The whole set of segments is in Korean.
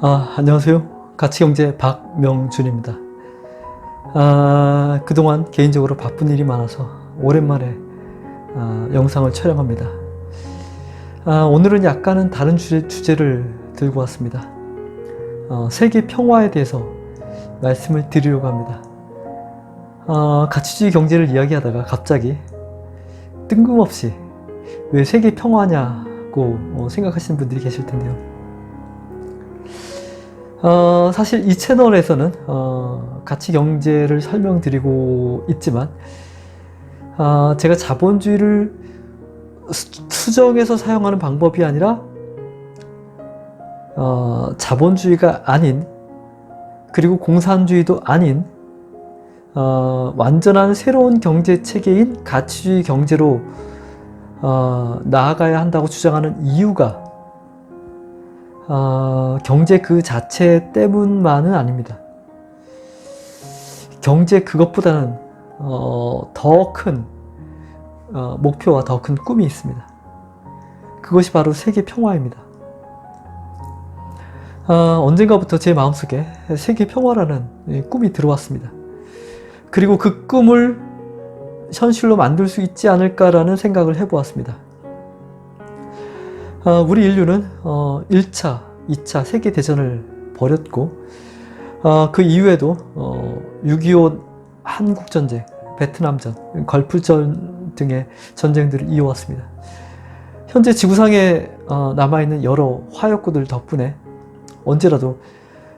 아, 안녕하세요. 가치경제 박명준입니다. 아, 그동안 개인적으로 바쁜 일이 많아서 오랜만에 아, 영상을 촬영합니다. 아, 오늘은 약간은 다른 주제, 주제를 들고 왔습니다. 어, 세계 평화에 대해서 말씀을 드리려고 합니다. 아, 가치주의 경제를 이야기하다가 갑자기 뜬금없이 왜 세계 평화냐고 어, 생각하시는 분들이 계실 텐데요. 어, 사실 이 채널에서는 어, 가치 경제를 설명드리고 있지만 어, 제가 자본주의를 수, 수정해서 사용하는 방법이 아니라 어, 자본주의가 아닌 그리고 공산주의도 아닌 어, 완전한 새로운 경제 체계인 가치주의 경제로 어, 나아가야 한다고 주장하는 이유가 어, 경제 그 자체 때문만은 아닙니다. 경제 그것보다는 어, 더큰 어, 목표와 더 큰 꿈이 있습니다. 그것이 바로 세계 평화입니다. 어, 언젠가부터 제 마음속에 세계 평화라는 이 꿈이 들어왔습니다. 그리고 그 꿈을 현실로 만들 수 있지 않을까라는 생각을 해보았습니다. 어, 우리 인류는 어, 1차, 2차 세계대전을 벌였고 어, 그 이후에도 어, 6.25 한국전쟁, 베트남전, 걸프전 등의 전쟁들을 이어왔습니다. 현재 지구상에 어, 남아있는 여러 화약고들 덕분에 언제라도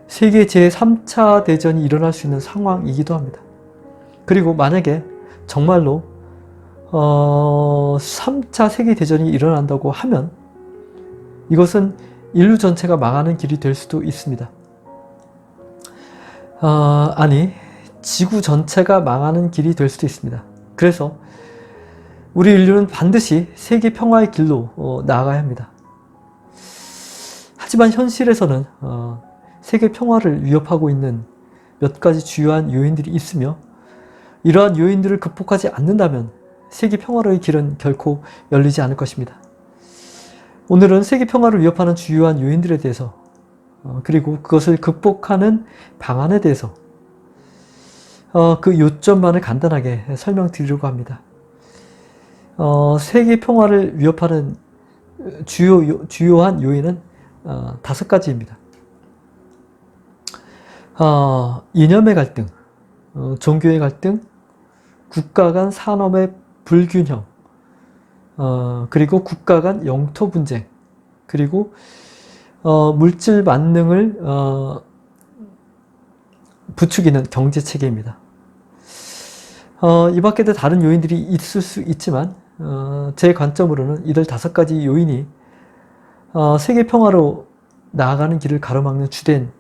세계 제3차 대전이 일어날 수 있는 상황이기도 합니다. 그리고 만약에 정말로 어, 3차 세계대전이 일어난다고 하면 이것은 인류 전체가 망하는 길이 될 수도 있습니다. 어, 아니, 지구 전체가 망하는 길이 될 수도 있습니다. 그래서 우리 인류는 반드시 세계 평화의 길로 어, 나아가야 합니다. 하지만 현실에서는 어, 세계 평화를 위협하고 있는 몇 가지 주요한 요인들이 있으며 이러한 요인들을 극복하지 않는다면 세계 평화로의 길은 결코 열리지 않을 것입니다. 오늘은 세계 평화를 위협하는 주요한 요인들에 대해서 어, 그리고 그것을 극복하는 방안에 대해서 어, 그 요점만을 간단하게 설명드리려고 합니다. 어, 세계 평화를 위협하는 주요 주요한 요인은 어, 다섯 가지입니다. 어, 이념의 갈등, 어, 종교의 갈등, 국가 간 산업의 불균형, 어, 그리고 국가 간 영토 분쟁, 그리고 어, 물질 만능을 어, 부추기는 경제 체계입니다. 어, 이 밖에도 다른 요인들이 있을 수 있지만 어, 제 관점으로는 이들 다섯 가지 요인이 어, 세계 평화로 나아가는 길을 가로막는 주된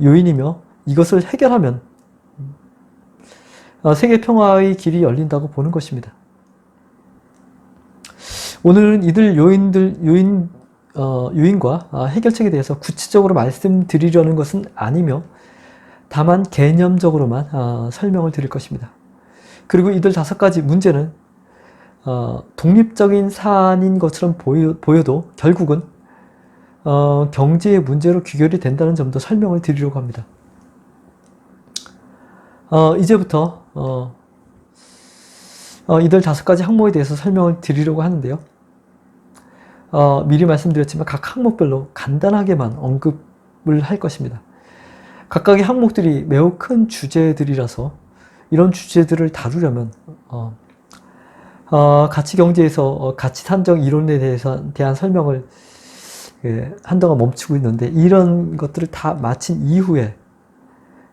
요인이며 이것을 해결하면 어, 세계 평화의 길이 열린다고 보는 것입니다. 오늘은 이들 요인들 요인 어, 요인과 아, 해결책에 대해서 구체적으로 말씀드리려는 것은 아니며 다만 개념적으로만 어, 설명을 드릴 것입니다. 그리고 이들 다섯 가지 문제는 어, 독립적인 사안인 것처럼 보여, 보여도 결국은 어, 경제의 문제로 귀결이 된다는 점도 설명을 드리려고 합니다. 어, 이제부터 어, 어, 이들 다섯 가지 항목에 대해서 설명을 드리려고 하는데요. 어, 미리 말씀드렸지만 각 항목별로 간단하게만 언급을 할 것입니다. 각각의 항목들이 매우 큰 주제들이라서 이런 주제들을 다루려면 어, 어, 가치 경제에서 어, 가치 산정 이론에 대해서 대한 설명을 예, 한동안 멈추고 있는데 이런 것들을 다 마친 이후에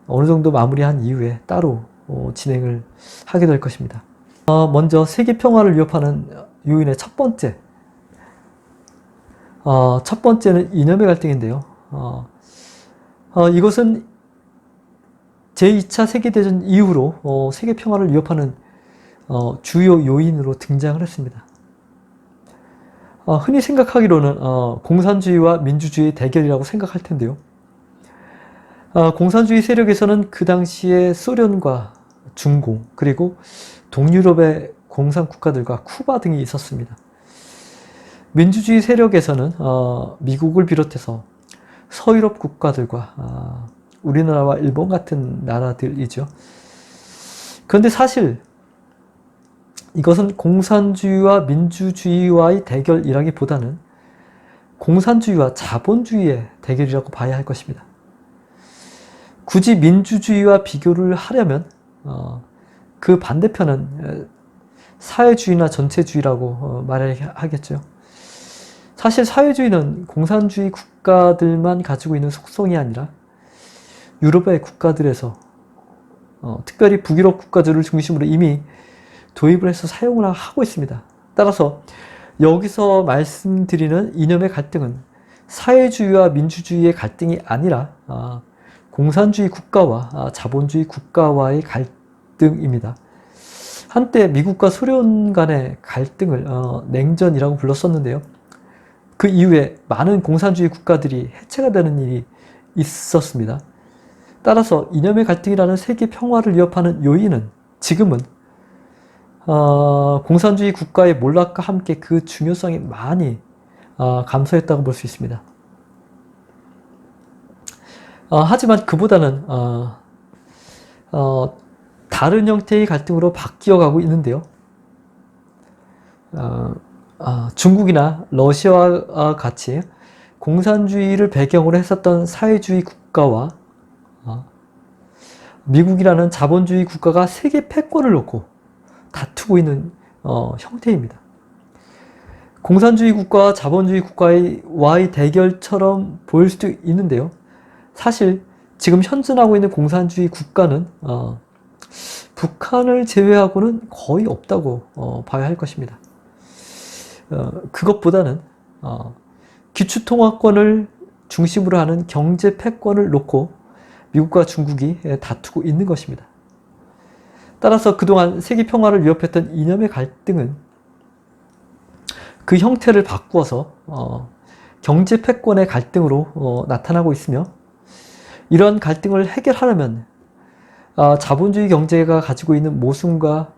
어느 정도 마무리한 이후에 따로 어, 진행을 하게 될 것입니다. 어, 먼저 세계 평화를 위협하는 요인의 첫 번째, 어, 첫 번째는 이념의 갈등인데요. 어, 어, 이것은 제2차 세계대전 이후로 어, 세계 평화를 위협하는 어, 주요 요인으로 등장을 했습니다. 어, 흔히 생각하기로는 어, 공산주의와 민주주의 대결이라고 생각할 텐데요. 어, 공산주의 세력에서는 그 당시에 소련과 중공 그리고 동유럽의 공산 국가들과 쿠바 등이 있었습니다. 민주주의 세력에서는 어, 미국을 비롯해서 서유럽 국가들과 어, 우리나라와 일본 같은 나라들이죠. 그런데 사실 이것은 공산주의와 민주주의와의 대결이라기보다는 공산주의와 자본주의의 대결이라고 봐야 할 것입니다. 굳이 민주주의와 비교를 하려면 어, 그 반대편은 사회주의나 전체주의라고 어, 말하겠죠. 사실 사회주의는 공산주의 국가들만 가지고 있는 속성이 아니라 유럽의 국가들에서 어, 특별히 북유럽 국가들을 중심으로 이미 도입을 해서 사용을 하고 있습니다. 따라서 여기서 말씀드리는 이념의 갈등은 사회주의와 민주주의의 갈등이 아니라 아, 공산주의 국가와 아, 자본주의 국가와의 갈등입니다. 한때 미국과 소련 간의 갈등을 어, 냉전이라고 불렀었는데요. 그 이후에 많은 공산주의 국가들이 해체가 되는 일이 있었습니다. 따라서 이념의 갈등이라는 세계 평화를 위협하는 요인은 지금은 어, 공산주의 국가의 몰락과 함께 그 중요성이 많이 어, 감소했다고 볼 수 있습니다. 어, 하지만 그보다는 어, 어, 다른 형태의 갈등으로 바뀌어 가고 있는데요. 어, 중국이나 러시아와 같이 공산주의를 배경으로 했었던 사회주의 국가와 미국이라는 자본주의 국가가 세계 패권을 놓고 다투고 있는 형태입니다. 공산주의 국가와 자본주의 국가와의 대결처럼 보일 수도 있는데요. 사실 지금 현존하고 있는 공산주의 국가는 어, 북한을 제외하고는 거의 없다고 어, 봐야 할 것입니다. 어, 그것보다는 어, 기초통화권을 중심으로 하는 경제 패권을 놓고 미국과 중국이 다투고 있는 것입니다. 따라서 그동안 세계 평화를 위협했던 이념의 갈등은 그 형태를 바꾸어서 어, 경제 패권의 갈등으로 어, 나타나고 있으며 이러한 갈등을 해결하려면 어, 자본주의 경제가 가지고 있는 모순과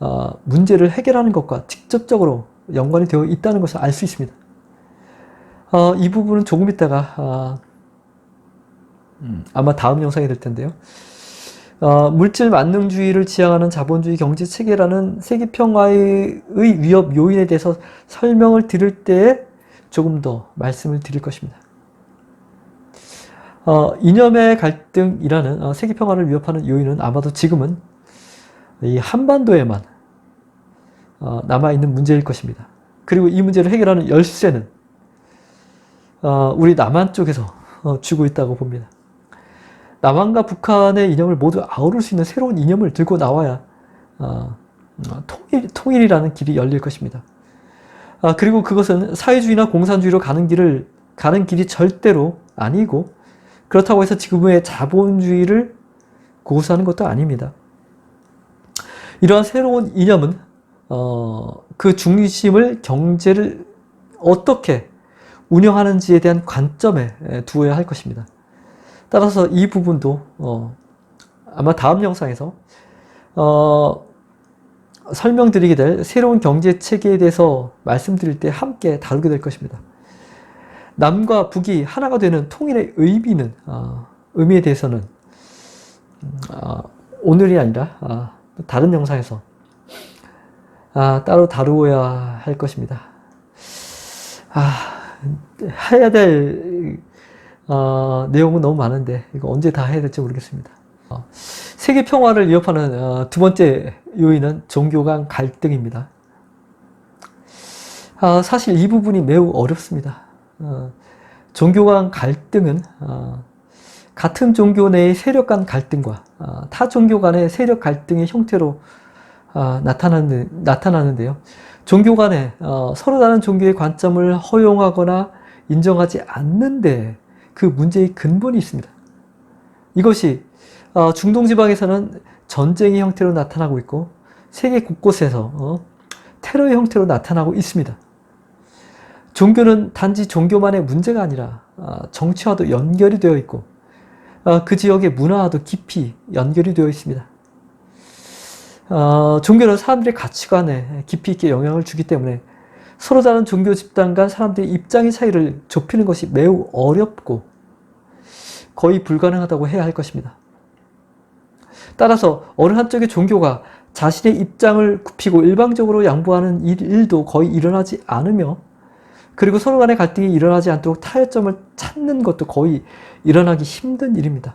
어, 문제를 해결하는 것과 직접적으로 연관이 되어 있다는 것을 알 수 있습니다. 어, 이 부분은 조금 있다가 어, 음, 아마 다음 영상이 될 텐데요. 어, 물질 만능주의를 지향하는 자본주의 경제 체계라는 세계 평화의 위협 요인에 대해서 설명을 드릴 때에 조금 더 말씀을 드릴 것입니다. 어, 이념의 갈등이라는 어, 세계 평화를 위협하는 요인은 아마도 지금은 이 한반도에만 어, 남아 있는 문제일 것입니다. 그리고 이 문제를 해결하는 열쇠는 어, 우리 남한 쪽에서 어, 쥐고 있다고 봅니다. 남한과 북한의 이념을 모두 아우를 수 있는 새로운 이념을 들고 나와야 어, 통일, 통일이라는 길이 열릴 것입니다. 아, 그리고 그것은 사회주의나 공산주의로 가는 길을 가는 길이 절대로 아니고 그렇다고 해서 지금의 자본주의를 고수하는 것도 아닙니다. 이러한 새로운 이념은 어, 그 중심을 경제를 어떻게 운영하는지에 대한 관점에 두어야 할 것입니다. 따라서 이 부분도 어, 아마 다음 영상에서 어, 설명드리게 될 새로운 경제 체계에 대해서 말씀드릴 때 함께 다루게 될 것입니다. 남과 북이 하나가 되는 통일의 의미는 어, 의미에 대해서는 어, 오늘이 아니라 어, 다른 영상에서 아, 따로 다루어야 할 것입니다. 아, 해야 될 어, 내용은 너무 많은데 이거 언제 다 해야 될지 모르겠습니다. 어, 세계 평화를 위협하는 어, 두 번째 요인은 종교 간 갈등입니다. 아, 사실 이 부분이 매우 어렵습니다. 어, 종교 간 갈등은 어, 같은 종교 내의 세력 간 갈등과 어, 타 종교 간의 세력 갈등의 형태로 어, 나타나는, 나타나는데요. 종교 간에 어, 서로 다른 종교의 관점을 허용하거나 인정하지 않는데 그 문제의 근본이 있습니다. 이것이 어, 중동 지방에서는 전쟁의 형태로 나타나고 있고 세계 곳곳에서 어, 테러의 형태로 나타나고 있습니다. 종교는 단지 종교만의 문제가 아니라 아, 정치와도 연결이 되어 있고 아, 그 지역의 문화와도 깊이 연결이 되어 있습니다. 어, 종교는 사람들의 가치관에 깊이 있게 영향을 주기 때문에 서로 다른 종교 집단 간 사람들의 입장의 차이를 좁히는 것이 매우 어렵고 거의 불가능하다고 해야 할 것입니다. 따라서 어느 한쪽의 종교가 자신의 입장을 굽히고 일방적으로 양보하는 일도 거의 일어나지 않으며 그리고 서로 간의 갈등이 일어나지 않도록 타협점을 찾는 것도 거의 일어나기 힘든 일입니다.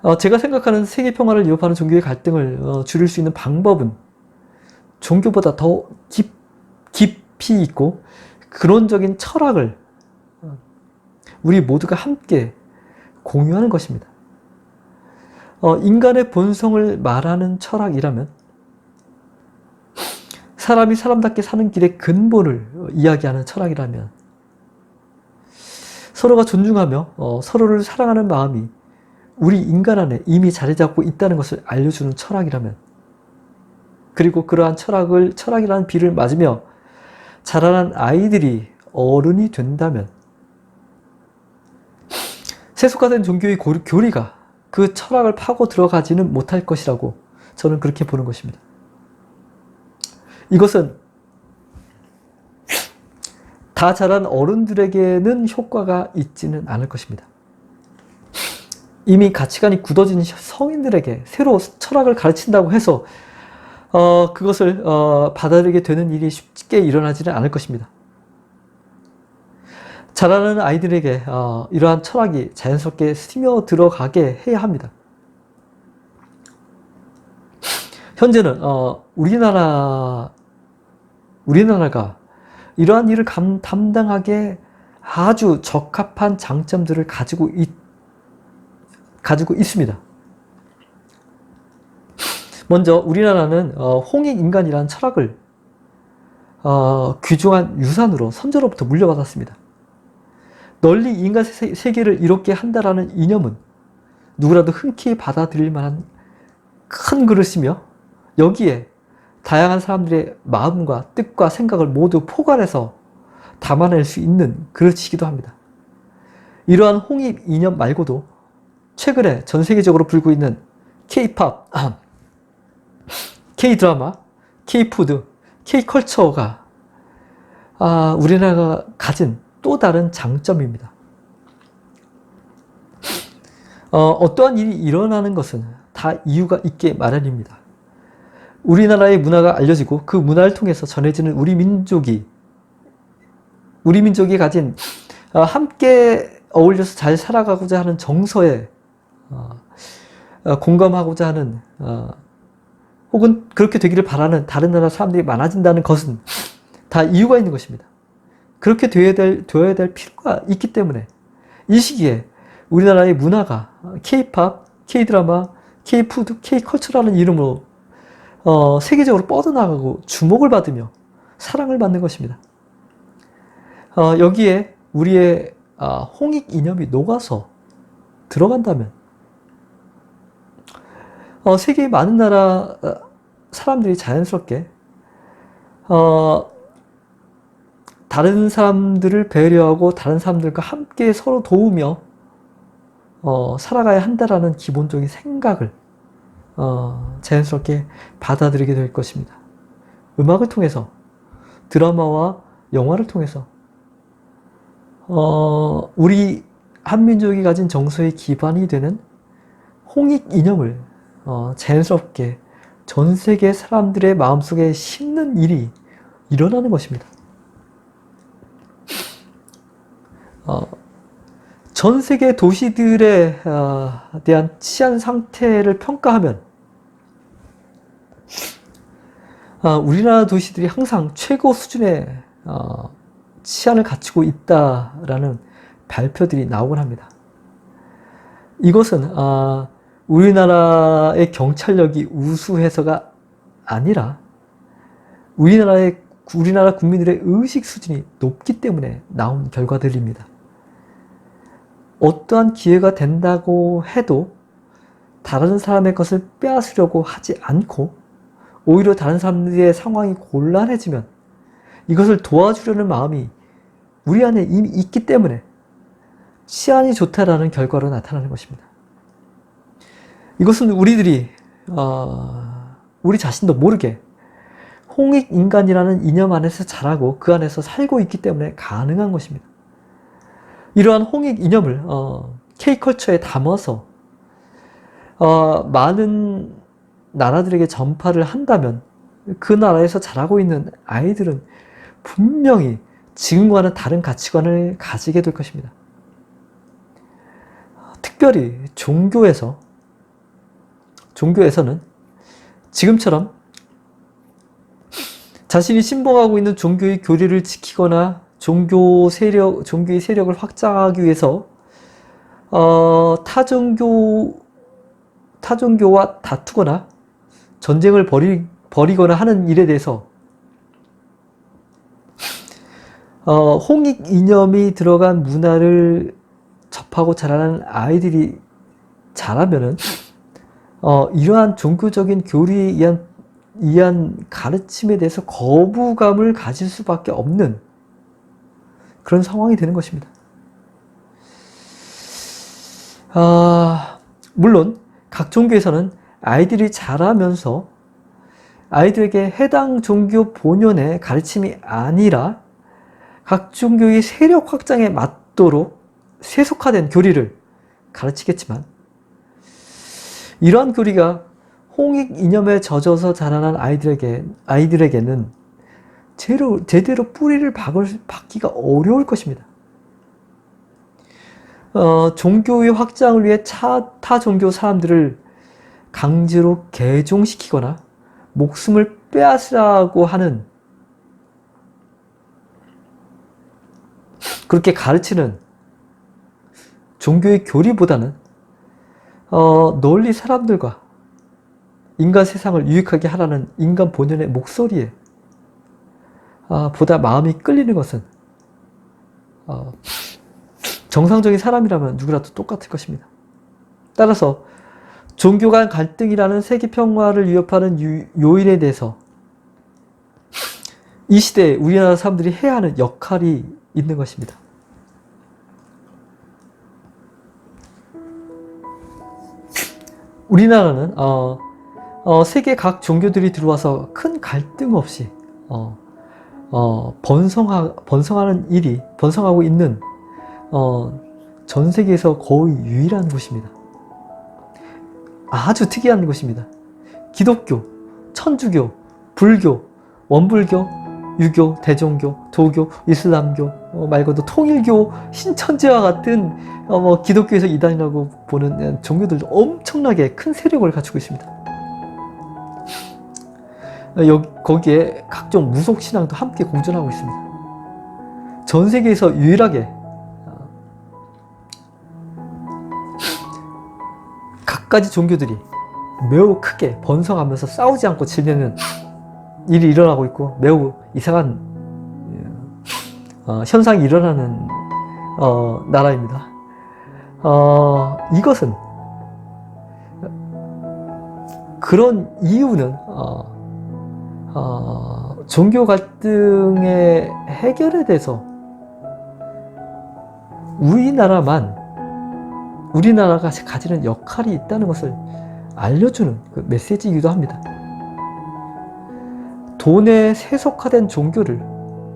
어, 제가 생각하는 세계 평화를 위협하는 종교의 갈등을 어, 줄일 수 있는 방법은 종교보다 더 깊, 깊이 있고 근원적인 철학을 어, 우리 모두가 함께 공유하는 것입니다. 어, 인간의 본성을 말하는 철학이라면 사람이 사람답게 사는 길의 근본을 이야기하는 철학이라면 서로가 존중하며 어, 서로를 사랑하는 마음이 우리 인간 안에 이미 자리 잡고 있다는 것을 알려주는 철학이라면 그리고 그러한 철학을 철학이라는 비를 맞으며 자라난 아이들이 어른이 된다면 세속화된 종교의 교리가 그 철학을 파고 들어가지는 못할 것이라고 저는 그렇게 보는 것입니다. 이것은 다 자란 어른들에게는 효과가 있지는 않을 것입니다. 이미 가치관이 굳어진 성인들에게 새로 철학을 가르친다고 해서 어, 그것을 어, 받아들이게 되는 일이 쉽게 일어나지는 않을 것입니다. 자라는 아이들에게 어, 이러한 철학이 자연스럽게 스며 들어가게 해야 합니다. 현재는 어, 우리나라 우리나라가 이러한 일을 감, 담당하게 아주 적합한 장점들을 가지고 있, 가지고 있습니다. 먼저 우리나라는 어, 홍익인간이라는 철학을 어, 귀중한 유산으로 선조로부터 물려받았습니다. 널리 인간 세계를 이롭게 한다라는 이념은 누구라도 흔쾌히 받아들일 만한 큰 그릇이며 여기에 다양한 사람들의 마음과 뜻과 생각을 모두 포괄해서 담아낼 수 있는 그릇이기도 합니다. 이러한 홍익 이념 말고도 최근에 전 세계적으로 불고 있는 K-팝, K-드라마, K-푸드, K-컬처가 아, 우리나라가 가진 또 다른 장점입니다. 어, 떠한 일이 일어나는 것은 다 이유가 있게 마련입니다. 우리나라의 문화가 알려지고 그 문화를 통해서 전해지는 우리 민족이 우리 민족이 가진 어, 함께 어울려서 잘 살아가고자 하는 정서에 어, 어, 공감하고자 하는 혹은 그렇게 되기를 바라는 다른 나라 사람들이 많아진다는 것은 다 이유가 있는 것입니다. 그렇게 되어야 될, 되어야 될 필요가 있기 때문에 이 시기에 우리나라의 문화가 K-팝, K-드라마, K-푸드, K-컬처라는 이름으로 어, 세계적으로 뻗어나가고 주목을 받으며 사랑을 받는 것입니다. 어, 여기에 우리의 어, 홍익 이념이 녹아서 들어간다면 어, 세계의 많은 나라 어, 사람들이 자연스럽게 어, 다른 사람들을 배려하고 다른 사람들과 함께 서로 도우며 어, 살아가야 한다라는 기본적인 생각을 어, 자연스럽게 받아들이게 될 것입니다. 음악을 통해서 드라마와 영화를 통해서 어, 우리 한민족이 가진 정서의 기반이 되는 홍익 이념을 어, 자연스럽게 전 세계 사람들의 마음속에 심는 일이 일어나는 것입니다. 어, 전 세계 도시들에 어, 대한 치안 상태를 평가하면 어, 우리나라 도시들이 항상 최고 수준의 어, 치안을 갖추고 있다라는 발표들이 나오곤 합니다. 이것은 어, 우리나라의 경찰력이 우수해서가 아니라 우리나라의 우리나라 국민들의 의식 수준이 높기 때문에 나온 결과들입니다. 어떠한 기회가 된다고 해도 다른 사람의 것을 빼앗으려고 하지 않고 오히려 다른 사람들의 상황이 곤란해지면 이것을 도와주려는 마음이 우리 안에 이미 있기 때문에 치안이 좋다라는 결과로 나타나는 것입니다. 이것은 우리들이 어, 우리 자신도 모르게 홍익 인간이라는 이념 안에서 자라고 그 안에서 살고 있기 때문에 가능한 것입니다. 이러한 홍익 이념을 어, K컬처에 담아서 어, 많은 나라들에게 전파를 한다면 그 나라에서 자라고 있는 아이들은 분명히 지금과는 다른 가치관을 가지게 될 것입니다. 특별히 종교에서 종교에서는 지금처럼 자신이 신봉하고 있는 종교의 교리를 지키거나 종교 세력, 종교의 세력을 확장하기 위해서 어, 타종교 타종교와 다투거나 전쟁을 벌이, 벌이거나 하는 일에 대해서 어, 홍익 이념이 들어간 문화를 접하고 자라는 아이들이 자라면은 어, 이러한 종교적인 교리에 의한, 의한 가르침에 대해서 거부감을 가질 수밖에 없는 그런 상황이 되는 것입니다. 아, 물론 각 종교에서는 아이들이 자라면서 아이들에게 해당 종교 본연의 가르침이 아니라 각 종교의 세력 확장에 맞도록 세속화된 교리를 가르치겠지만 이러한 교리가 홍익 이념에 젖어서 자라난 아이들에게 아이들에게는 제대로, 제대로 뿌리를 박을, 박기가 어려울 것입니다. 어, 종교의 확장을 위해 차, 타 종교 사람들을 강제로 개종시키거나 목숨을 빼앗으라고 하는 그렇게 가르치는 종교의 교리보다는 어, 널리 사람들과 인간 세상을 유익하게 하라는 인간 본연의 목소리에 아, 보다 마음이 끌리는 것은 어, 정상적인 사람이라면 누구라도 똑같을 것입니다. 따라서 종교 간 갈등이라는 세계 평화를 위협하는 유, 요인에 대해서 이 시대에 우리나라 사람들이 해야 하는 역할이 있는 것입니다. 우리나라는 어, 어, 세계 각 종교들이 들어와서 큰 갈등 없이 어, 어, 번성하, 번성하는 일이 번성하고 있는 어, 전 세계에서 거의 유일한 곳입니다. 아주 특이한 곳입니다. 기독교, 천주교, 불교, 원불교, 유교, 대종교, 도교, 이슬람교 어, 말고도 통일교, 신천지와 같은 어, 뭐 기독교에서 이단이라고 보는 종교들도 엄청나게 큰 세력을 갖추고 있습니다. 어, 여기, 거기에 각종 무속 신앙도 함께 공존하고 있습니다. 전 세계에서 유일하게 각가지 종교들이 매우 크게 번성하면서 싸우지 않고 지내는 일이 일어나고 있고 매우 이상한 어, 현상이 일어나는 어, 나라입니다. 어, 이것은 그런 이유는 어, 어, 종교 갈등의 해결에 대해서 우리나라만 우리나라가 가지는 역할이 있다는 것을 알려주는 그 메시지이기도 합니다. 돈에 세속화된 종교를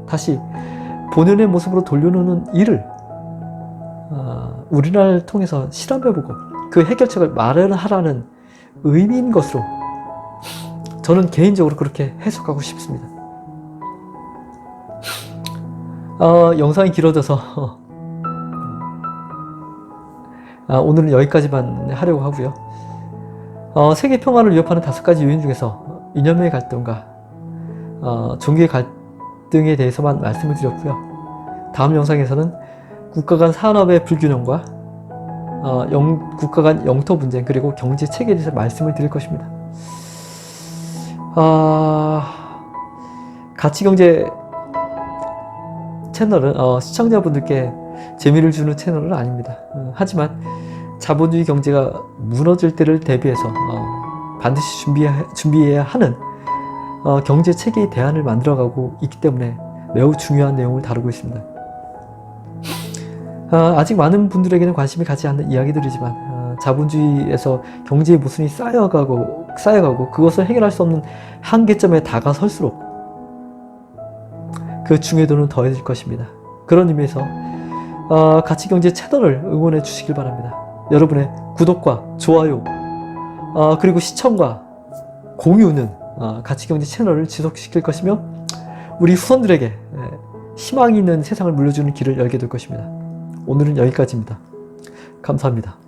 다시 본연의 모습으로 돌려놓는 일을 어, 우리나라를 통해서 실험해보고 그 해결책을 마련하라는 의미인 것으로 저는 개인적으로 그렇게 해석하고 싶습니다. 어, 영상이 길어져서 어, 오늘은 여기까지만 하려고 하고요. 어, 세계 평화를 위협하는 다섯 가지 요인 중에서 이념의 갈등과 어, 종교의 갈등에 대해서만 말씀을 드렸고요. 다음 영상에서는 국가 간 산업의 불균형과 어, 영, 국가 간 영토 분쟁 그리고 경제 체계에 대해서 말씀을 드릴 것입니다. 아, 가치경제 채널은 어, 시청자분들께 재미를 주는 채널은 아닙니다. 어, 하지만 자본주의 경제가 무너질 때를 대비해서 어, 반드시 준비해, 준비해야 하는 어, 경제 체계의 대안을 만들어가고 있기 때문에 매우 중요한 내용을 다루고 있습니다. 어, 아직 많은 분들에게는 관심이 가지 않는 이야기들이지만 어, 자본주의에서 경제의 모순이 쌓여가고 쌓여가고 그것을 해결할 수 없는 한계점에 다가설수록 그 중요도는 더해질 것입니다. 그런 의미에서 어, 가치경제 채널을 응원해 주시길 바랍니다. 여러분의 구독과 좋아요 어, 그리고 시청과 공유는 어, 가치경제 채널을 지속시킬 것이며 우리 후손들에게 예, 희망이 있는 세상을 물려주는 길을 열게 될 것입니다. 오늘은 여기까지입니다. 감사합니다.